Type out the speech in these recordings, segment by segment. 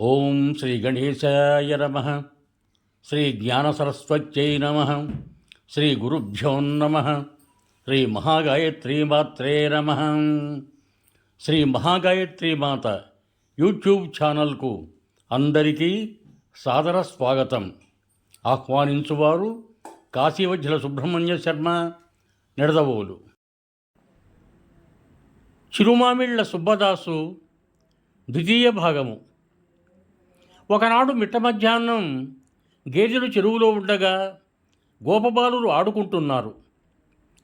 ఓం శ్రీ గణేశాయ నమ. శ్రీ జ్ఞానసరస్వత్యై నమ. శ్రీ గురుభ్యో నమ. శ్రీ మహాగాయత్రీమాత్రే నమ. శ్రీ మహాగాయత్రి మాత యూట్యూబ్ ఛానల్కు అందరికీ సాదర స్వాగతం. ఆహ్వానించువారు కాశీవజ్జల సుబ్రహ్మణ్య శర్మ నిడదవోలు. చిరుమామిళ్ళ సుబ్బదాసు ద్వితీయ భాగము. ఒకనాడు మిట్ట మధ్యాహ్నం గేదెలు చెరువులో ఉండగా గోపబాలురు ఆడుకుంటున్నారు.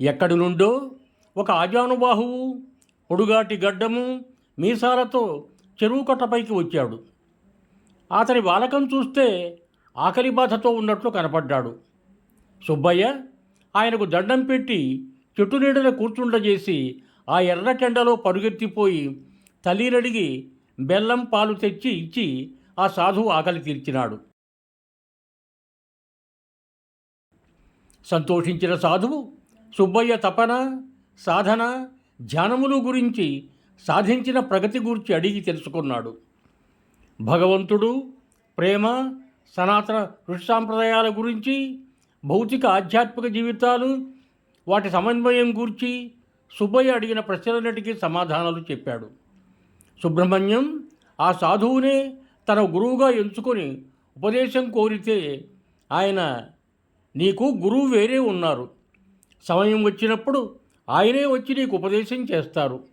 ఎక్కడి నుండో ఒక ఆజానుబాహువు పొడుగాటి గడ్డము మీసాలతో చెరువు కట్టపైకి వచ్చాడు. అతని బాలకం చూస్తే ఆకలి బాధతో ఉన్నట్లు కనపడ్డాడు. సుబ్బయ్య ఆయనకు దండం పెట్టి చెట్టు నీడన కూర్చుండజేసి ఆ ఎర్రటెండలో పరుగెత్తిపోయి తల్లినడిగి బెల్లం పాలు తెచ్చి ఇచ్చి ఆ సాధువు ఆకలి తీర్చినాడు. సంతోషించిన సాధువు సుబ్బయ్య తపన సాధన ధ్యానములు గురించి సాధించిన ప్రగతి గురించి అడిగి తెలుసుకున్నాడు. భగవంతుడు ప్రేమ సనాతన ఋషి సాంప్రదాయాల గురించి భౌతిక ఆధ్యాత్మిక జీవితాలు వాటి సమన్వయం గూర్చి సుబ్బయ్య అడిగిన ప్రశ్నలన్నిటికీ సమాధానాలు చెప్పాడు. సుబ్రహ్మణ్యం ఆ సాధువునే తన గురువుగా ఎంచుకొని ఉపదేశం కోరితే ఆయన నీకు గురువు వేరే ఉన్నారు. సమయం వచ్చినప్పుడు ఆయనే వచ్చి నీకు ఉపదేశం చేస్తారు.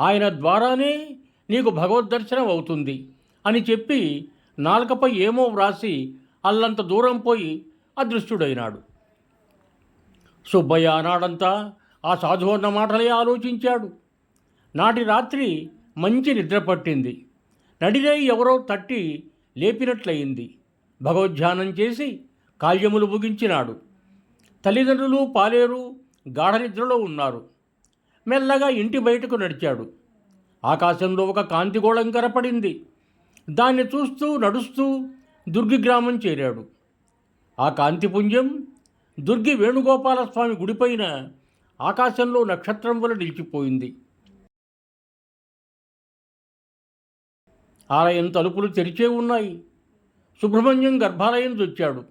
ఆయన ద్వారానే నీకు భగవద్దర్శనం అవుతుంది అని చెప్పి నాలుకపై ఏమో వ్రాసి అల్లంత దూరం పోయి అదృష్టుడైనాడు. సుబ్బయ్య ఆనాడంతా ఆ సాధువు అన్న మాటలే ఆలోచించాడు. నాటి రాత్రి మంచి నిద్ర పట్టింది. నడినై ఎవరో తట్టి లేపినట్లయింది. భగవద్ధ్యానం చేసి కాల్యములు ముగించినాడు. తల్లిదండ్రులు పాలేరు గాఢనిద్రలో ఉన్నారు. మెల్లగా ఇంటి బయటకు నడిచాడు. ఆకాశంలో ఒక కాంతిగోళం కనపడింది. దాన్ని చూస్తూ నడుస్తూ దుర్గి గ్రామం చేరాడు. ఆ కాంతిపుంజం దుర్గి వేణుగోపాలస్వామి గుడిపైన ఆకాశంలో నక్షత్రం వల్ల నిలిచిపోయింది. ఆలయం తలుపులు తెరిచే ఉన్నాయి. సుబ్రహ్మణ్యం గర్భాలయం తెచ్చాడు.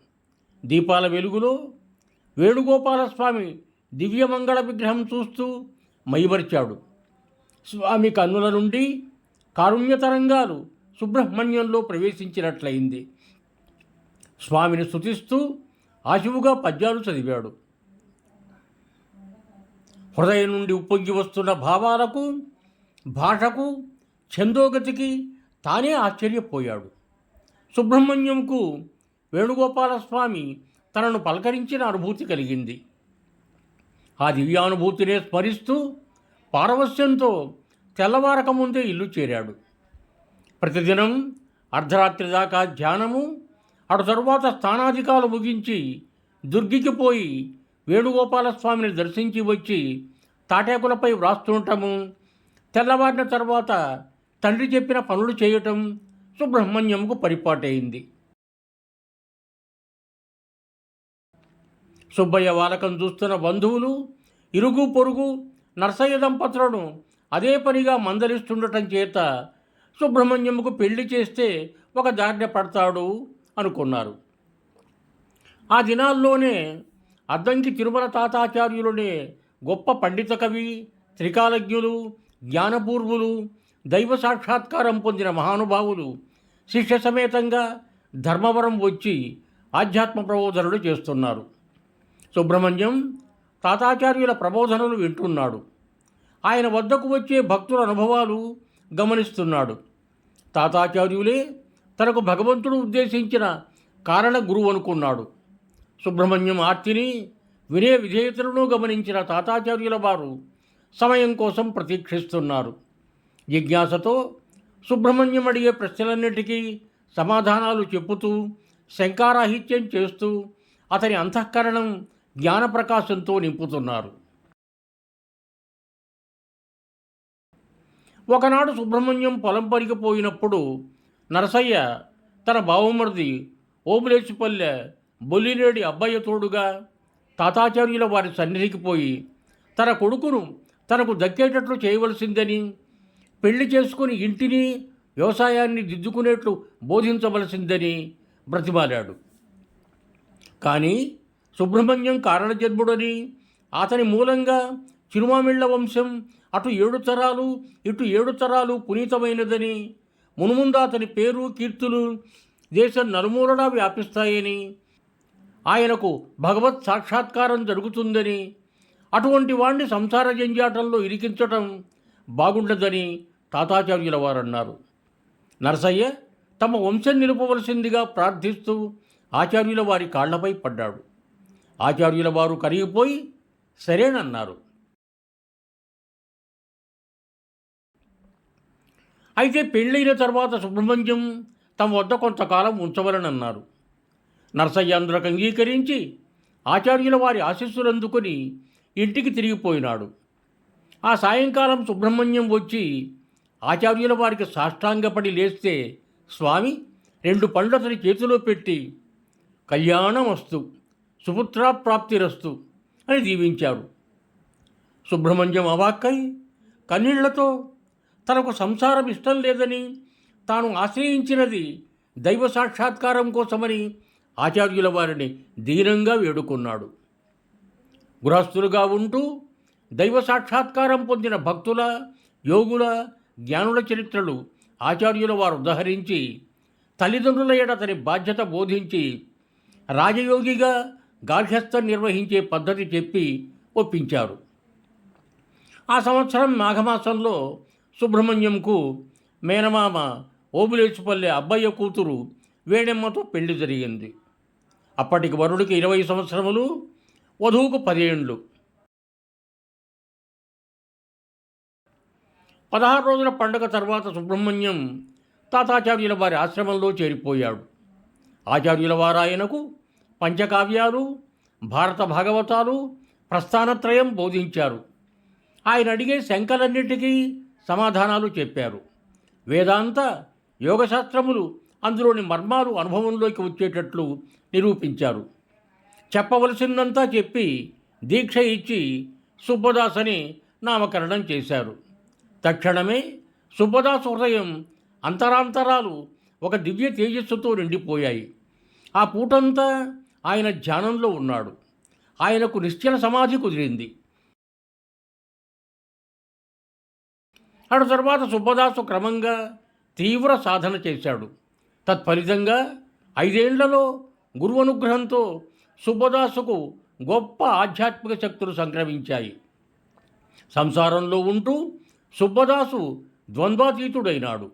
దీపాల వెలుగులో వేణుగోపాలస్వామి దివ్యమంగళ విగ్రహం చూస్తూ మైమరిచాడు. స్వామి కన్నుల నుండి కారుణ్య తరంగాలు సుబ్రహ్మణ్యంలో ప్రవేశించినట్లయింది. స్వామిని స్తుతిస్తూ ఆశువుగా పద్యాలు చదివాడు. హృదయం నుండి ఉప్పొంగి వస్తున్న భావాలకు భాషకు ఛందోగతికి తానే ఆశ్చర్యపోయాడు. సుబ్రహ్మణ్యంకు వేణుగోపాలస్వామి తనను పలకరించిన అనుభూతి కలిగింది. ఆ దివ్యానుభూతినే స్మరిస్తూ పారవస్యంతో తెల్లవారక ముందే ఇల్లు చేరాడు. ప్రతిదినం అర్ధరాత్రి దాకా ధ్యానము అటు తరువాత స్థానాధికాలు ముగించి దుర్గికి పోయి వేణుగోపాలస్వామిని దర్శించి వచ్చి తాటేకులపై వ్రాస్తుండటము తెల్లవారిన తర్వాత తండ్రి చెప్పిన పనులు చేయటం సుబ్రహ్మణ్యంకు పరిపాటైంది. సుబ్బయ్య వాలకం చూస్తున్న బంధువులు ఇరుగు పొరుగు నర్సయ్య దంపతులను అదే పనిగా మందలిస్తుండటం చేత సుబ్రహ్మణ్యముకు పెళ్ళి చేస్తే ఒక దారిన పడతాడు అనుకున్నారు. ఆ దినాల్లోనే అద్దంకి తిరుమల తాతాచార్యులనే గొప్ప పండిత కవి త్రికాలజ్ఞులు జ్ఞానపూర్వులు దైవ సాక్షాత్కారం పొందిన మహానుభావులు శిష్య సమేతంగా ధర్మవరం వచ్చి ఆధ్యాత్మ ప్రబోధనలు చేస్తున్నారు. సుబ్రహ్మణ్యం తాతాచార్యుల ప్రబోధనలు వింటున్నాడు. ఆయన వద్దకు వచ్చే భక్తుల అనుభవాలు గమనిస్తున్నాడు. తాతాచార్యులే తనకు భగవంతుడు ఉద్దేశించిన కారణ గురువు అనుకున్నాడు. సుబ్రహ్మణ్యం ఆర్తిని వినయ విధేయతలను గమనించిన తాతాచార్యుల వారు సమయం కోసం ప్రతీక్షిస్తున్నారు. జిజ్ఞాసతో సుబ్రహ్మణ్యం అడిగే ప్రశ్నలన్నిటికీ సమాధానాలు చెప్పుతూ శంకారాహిత్యం చేస్తూ అతని అంతఃకరణం జ్ఞానప్రకాశంతో నింపుతున్నారు. ఒకనాడు సుబ్రహ్మణ్యం పొలం పరిగిపోయినప్పుడు నరసయ్య తన బావమరిది ఓబులేసిపల్లె బొల్లినేడి అబ్బయ్య తోడుగా తాతాచార్యుల వారి సన్నిధికి పోయి తన కొడుకును తనకు దక్కేటట్లు చేయవలసిందని పెళ్ళి చేసుకుని ఇంటిని వ్యవసాయాన్ని దిద్దుకునేట్లు బోధించవలసిందని బ్రతిమాలాడు. కానీ సుబ్రహ్మణ్యం కారణజన్ముడని అతని మూలంగా చిరుమామిళ్ళ వంశం అటు ఏడు తరాలు ఇటు ఏడు తరాలు పునీతమైనదని మునుముందు అతని పేరు కీర్తులు దేశం నలుమూలలా వ్యాపిస్తాయని ఆయనకు భగవత్ సాక్షాత్కారం జరుగుతుందని అటువంటి వాణ్ణి సంసార జంజాటంలో ఇరికించటం బాగుండదని తాతాచార్యుల వారన్నారు. నరసయ్య తమ వంశం నిలుపవలసిందిగా ప్రార్థిస్తూ ఆచార్యుల వారి కాళ్ళపై పడ్డాడు. ఆచార్యుల వారు కరిగిపోయి సరేనన్నారు. అయితే పెళ్ళైన తర్వాత సుబ్రహ్మణ్యం తమ వద్ద కొంతకాలం ఉంచవలనన్నారు. నరసయ్య అందులకు అంగీకరించి ఆచార్యుల వారి ఆశీస్సులు అందుకొని ఇంటికి తిరిగిపోయినాడు. ఆ సాయంకాలం సుబ్రహ్మణ్యం వచ్చి ఆచార్యుల వారికి సాష్టాంగపడి లేస్తే స్వామి రెండు పండ్లు అతని చేతిలో పెట్టి కళ్యాణం వస్తు సుపుత్రాప్రాప్తిరస్తు అని దీవించారు సుబ్రహ్మణ్యం అవాక్కై కన్నీళ్ళతో తనకు సంసారం ఇష్టం లేదని తాను ఆశ్రయించినది దైవ సాక్షాత్కారం కోసమని ఆచార్యుల వారిని దీనంగా వేడుకున్నాడు. గృహస్థులుగా ఉంటూ దైవ సాక్షాత్కారం పొందిన భక్తుల యోగుల జ్ఞానుల చరిత్రలు ఆచార్యుల వారు ఉదహరించి తల్లిదండ్రుల ఎడ అతని బాధ్యత బోధించి రాజయోగిగా గార్హస్థం నిర్వహించే పద్ధతి చెప్పి ఒప్పించారు. ఆ సంవత్సరం మాఘమాసంలో సుబ్రహ్మణ్యంకు మేనమామ ఓబులేచుపల్లె అబ్బయ్య కూతురు వేణెమ్మతో పెళ్ళి జరిగింది. అప్పటికి వరుడికి ఇరవై సంవత్సరములు వధువుకు పదేండ్లు పదహారు రోజుల పండుగ తర్వాత సుబ్రహ్మణ్యం తాతాచార్యుల వారి ఆశ్రమంలో చేరిపోయాడు. ఆచార్యుల వారాయనకు పంచకావ్యాలు భారత భాగవతాలు ప్రస్థానత్రయం బోధించారు. ఆయన అడిగే శంకలన్నిటికీ సమాధానాలు చెప్పారు. వేదాంత యోగశాస్త్రములు అందులోని మర్మాలు అనుభవంలోకి వచ్చేటట్లు నిరూపించారు. చెప్పవలసిందంతా చెప్పి దీక్ష ఇచ్చి సుబ్బదాస్ అని నామకరణం చేశారు. తక్షణమే సుబ్బదాస్ హృదయం అంతరాంతరాలు ఒక దివ్య తేజస్సుతో నిండిపోయాయి. ఆ పూటంతా ఆయన ధ్యానంలో ఉన్నాడు. ఆయనకు నిశ్చల సమాధి కుదిరింది. అటు తర్వాత సుబ్బదాసు క్రమంగా తీవ్ర సాధన చేశాడు. తత్ఫలితంగా ఐదేళ్ళలో గురువు అనుగ్రహంతో సుబ్బదాసుకు గొప్ప ఆధ్యాత్మిక శక్తులు సంక్రమించాయి. సంసారంలో ఉంటూ సుబ్బదాసు ద్వంద్వాతీతుడైనాడు.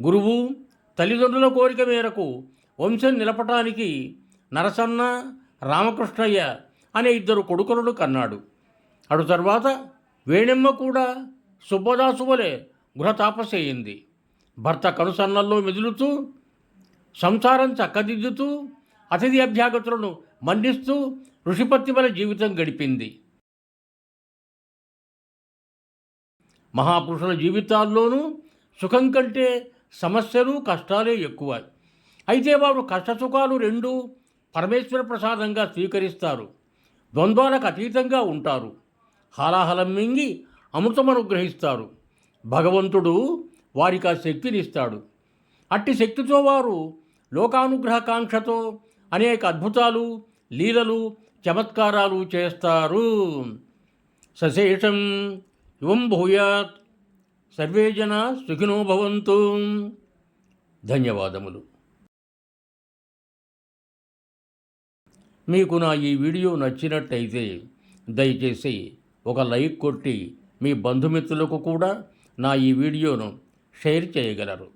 గురువు తల్లిదండ్రుల కోరిక మేరకు వంశం నిలపటానికి నరసన్న రామకృష్ణయ్య అనే ఇద్దరు కొడుకులను కన్నాడు. అటు తర్వాత వేణెమ్మ కూడా సుబ్బదాసు వలె గృహతాపసేయింది భర్త కనుసన్నల్లో మెదులుతూ సంసారం చక్కదిద్దుతూ అతిథి అభ్యాగతులను మన్నిస్తూ ఋషిపత్తి వల జీవితం గడిపింది. మహాపురుషుల జీవితాల్లోనూ సుఖం కంటే సమస్యలు కష్టాలే ఎక్కువ. అయితే వారు కష్టసుఖాలు రెండూ పరమేశ్వర ప్రసాదంగా స్వీకరిస్తారు. ద్వంద్వాలకు అతీతంగా ఉంటారు. హాలాహలం మింగి అమృతం అనుగ్రహిస్తారు భగవంతుడు వారికి ఆ శక్తినిస్తాడు. అట్టి శక్తితో వారు లోకానుగ్రహకాంక్షతో అనేక అద్భుతాలు లీలలు చమత్కారాలు చేస్తారు. సశేషం ఇవం భూయాత్ సర్వే జన సుఖినో భవంతు. ధన్యవాదములు. మీకు నా ఈ వీడియో నచ్చినట్టయితే దయచేసి ఒక లైక్ కొట్టి మీ బంధుమిత్రులకు కూడా నా ఈ వీడియోను షేర్ చేయగలరు.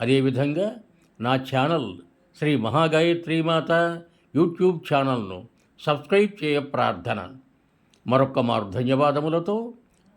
అదేవిధంగా నా ఛానల్ శ్రీ మహాగాయత్రి మాత యూట్యూబ్ ఛానల్ను సబ్స్క్రైబ్ చేయ ప్రార్థన. మరొక్క మారు ధన్యవాదములతో